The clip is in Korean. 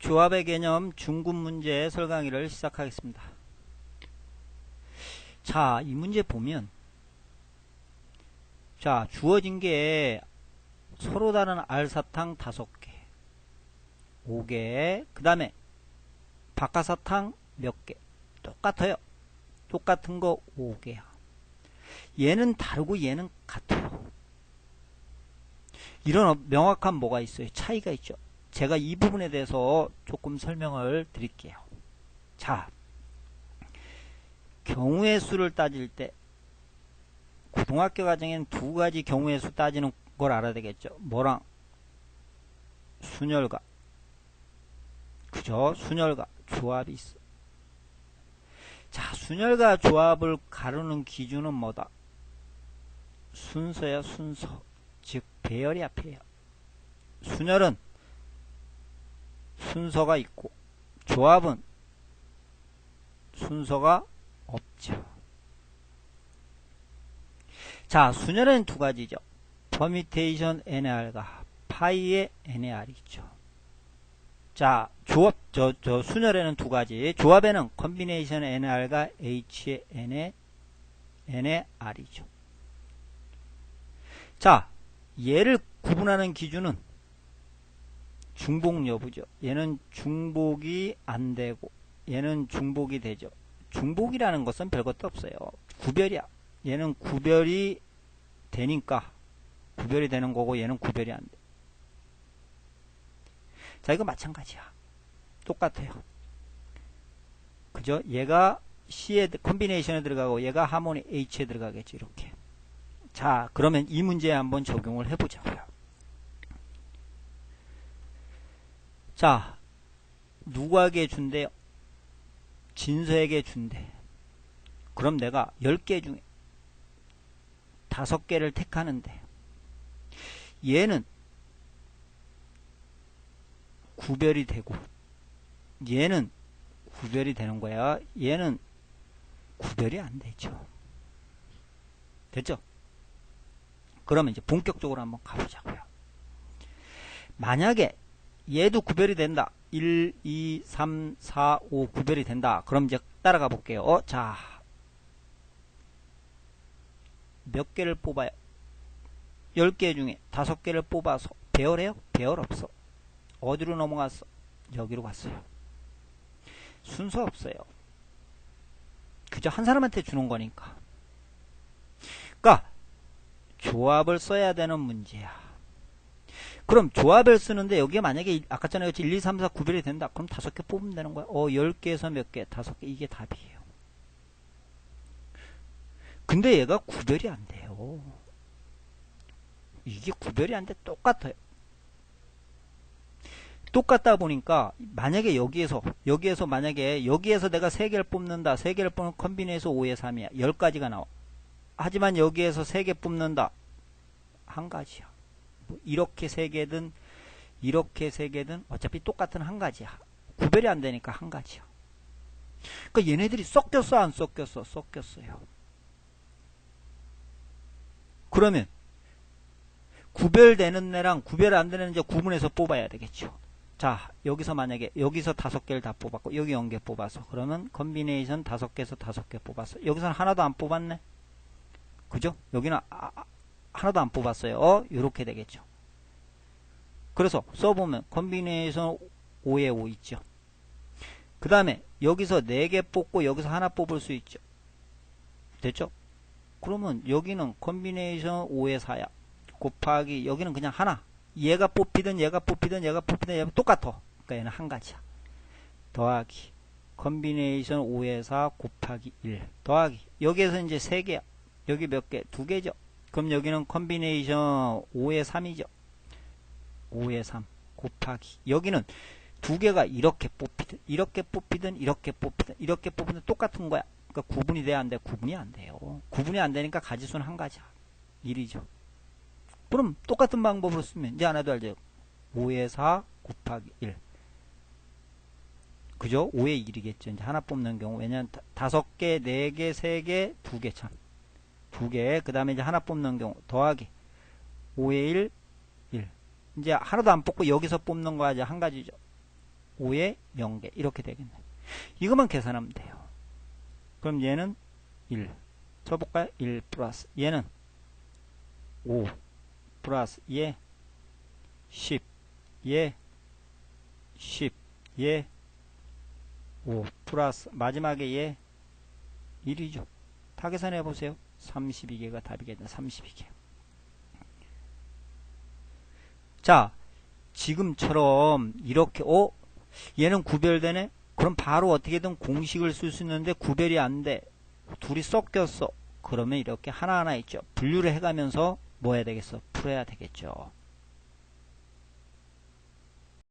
조합의 개념 중급 문제 설 강의를 시작하겠습니다. 자, 이 문제 보면 자, 주어진 게 서로 다른 알사탕 5개 5개 그 다음에 박하사탕 몇 개 똑같아요. 똑같은 거 5개야. 얘는 다르고 얘는 같아요. 이런 명확한 뭐가 있어요? 차이가 있죠. 제가 이 부분에 대해서 조금 설명을 드릴게요. 자, 경우의 수를 따질 때 고등학교 과정에는 두 가지 경우의 수 따지는 걸 알아야 되겠죠. 뭐랑 순열과 그죠? 순열과 조합이 있어. 자, 순열과 조합을 가르는 기준은 뭐다? 순서야 순서. 즉 배열이 앞에요. 순열은 순서가 있고 조합은 순서가 없죠. 자, 순열은 두 가지죠. 퍼미테이션 NR과 파이의 NR이 있죠. 자, 조합, 저, 저, 순열에는 두 가지. 조합에는 컨비네이션 NR과 H의 N의, N의 R이죠. 자, 얘를 구분하는 기준은 중복 여부죠. 얘는 중복이 안 되고 얘는 중복이 되죠. 중복이라는 것은 별것도 없어요. 구별이야. 얘는 구별이 되니까 구별이 되는 거고 얘는 구별이 안 돼. 자, 이거 마찬가지야. 똑같아요. 그죠? 얘가 C에, 컨비네이션에 들어가고 얘가 하모니 H에 들어가겠죠. 이렇게. 자, 그러면 이 문제에 한번 적용을 해보자고요. 자, 누구에게 준대요? 진서에게 준대. 그럼 내가 10개 중에 5개를 택하는데 얘는 구별이 되고 얘는 구별이 되는 거야. 얘는 구별이 안 되죠. 됐죠? 그러면 이제 본격적으로 한번 가보자고요. 만약에 얘도 구별이 된다. 1, 2, 3, 4, 5 구별이 된다. 그럼 이제 따라가 볼게요. 어, 자. 몇 개를 뽑아요? 10개 중에 5개를 뽑아서 배열해요? 배열 없어. 어디로 넘어갔어? 여기로 갔어요. 순서 없어요. 그저 한 사람한테 주는 거니까. 그러니까 조합을 써야 되는 문제야. 그럼 조합을 쓰는데 여기에 만약에 아까 전에 1, 2, 3, 4 구별이 된다. 그럼 다섯 개 뽑으면 되는 거야. 어, 10개에서 몇 개? 다섯 개. 이게 답이에요. 근데 얘가 구별이 안 돼요. 이게 구별이 안 돼. 똑같아요. 똑같다 보니까 만약에 여기에서 여기에서 만약에 여기에서 내가 3개를 뽑는다. 3개를 뽑는 컨비네이션 5에 3이야. 10가지가 나와. 하지만 여기에서 3개 뽑는다. 한 가지야. 뭐 이렇게 3개든 이렇게 3개든 어차피 똑같은 한 가지야. 구별이 안 되니까 한 가지야. 그러니까 얘네들이 섞였어 안 섞였어? 섞였어요. 그러면 구별되는 애랑 구별 안 되는 애 구분해서 뽑아야 되겠죠. 자, 여기서 만약에 여기서 다섯 개를 다 뽑았고 여기 0개 뽑아서 그러면 컨비네이션 다섯 개에서 다섯 개 뽑았어. 여기서는 하나도 안 뽑았네. 그죠? 여기는 아, 아 하나도 안 뽑았어요. 어? 이렇게 되겠죠. 그래서 써보면 컨비네이션 5에 5 있죠. 그 다음에 여기서 4개 뽑고 여기서 하나 뽑을 수 있죠. 됐죠? 그러면 여기는 컨비네이션 5에 4야. 곱하기 여기는 그냥 하나. 얘가 뽑히든 얘가 뽑히든 얘가 뽑히든 얘가 똑같아. 그러니까 얘는 한 가지야. 더하기 컨비네이션 5에 4 곱하기 1 더하기 여기에서 이제 3개야. 여기 몇 개? 2개죠. 그럼 여기는 컨비네이션 5에 3이죠. 5에 3 곱하기 여기는 두 개가 이렇게 뽑히든 이렇게 뽑히든 이렇게 뽑히든 이렇게 뽑히든 똑같은 거야. 그러니까 구분이 돼야 안 돼? 구분이 안 돼요. 구분이 안 되니까 가지수는 한 가지야. 1이죠. 그럼 똑같은 방법으로 쓰면 이제 하나도 알죠. 5에 4 곱하기 1. 그죠? 5에 1이겠죠. 이제 하나 뽑는 경우. 왜냐면 다섯 개, 네 개, 세 개, 두 개 참. 두 개. 그 다음에 이제 하나 뽑는 경우. 더하기. 5에 1, 1. 이제 하나도 안 뽑고 여기서 뽑는 거 이제 한 가지죠. 5에 0개 이렇게 되겠네. 이것만 계산하면 돼요. 그럼 얘는 1. 쳐볼까요? 1 플러스 얘는 5 플러스 얘 10, 얘 10, 얘 5 플러스 마지막에 얘 1이죠. 다 계산해 보세요. 32개가 답이겠네. 32개. 자, 지금처럼 이렇게 어? 얘는 구별되네? 그럼 바로 어떻게든 공식을 쓸 수 있는데 구별이 안 돼. 둘이 섞였어. 그러면 이렇게 하나하나 있죠. 분류를 해가면서 뭐 해야 되겠어? 풀어야 되겠죠.